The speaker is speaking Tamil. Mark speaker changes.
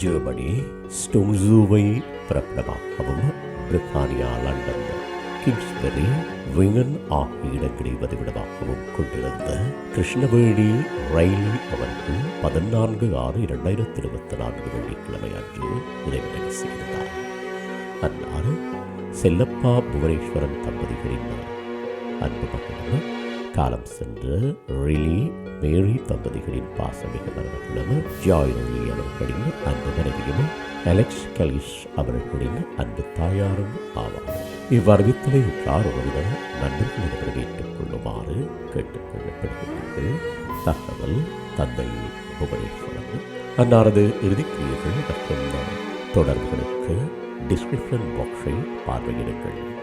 Speaker 1: ஜெர்மனி ஸ்டோன்சூவை பிரபலமாகவும் பிரித்தானியா லண்டன் கிங்ஸ்பெரி விங்கன் ஆகிய இடங்களை வதிவிடமாகவும் கொண்டிருந்த கிருஷ்ணவேணி ரயில் அவர்கள் பதினான்கு ஆறு இரண்டாயிரத்தி இருபத்தி நான்கு வெள்ளிக்கிழமை அன்று இறைவனை செய்தார் அன்னார் செல்லப்பா புவனேஸ்வரன் தம்பதிகளின் அன்பு மகனும் காலம் சென்று ரிலி மேரி தம்பதிகளின் பாசமிக மருமகளும் ஜாய் ரிலி அவர்களின் அன்பு மனைவியும் அலெக்ஸ் கலிஷ் அவர்களின் அன்பு தாயாரும் ஆவார். இவ்வறிவித்தலை உற்றார் ஒருவர். நண்பர்களிடம் ஏற்றுக் கொள்ளுமாறு தகவல் தந்தை புவனேஸ்வரன். அன்னாரது இறுதிக்கிரியர்கள் மற்றும் தொடர்புகளுக்கு டிஸ்கிரிப்ஷன் பாக்ஸை பார்வையிடுங்கள்.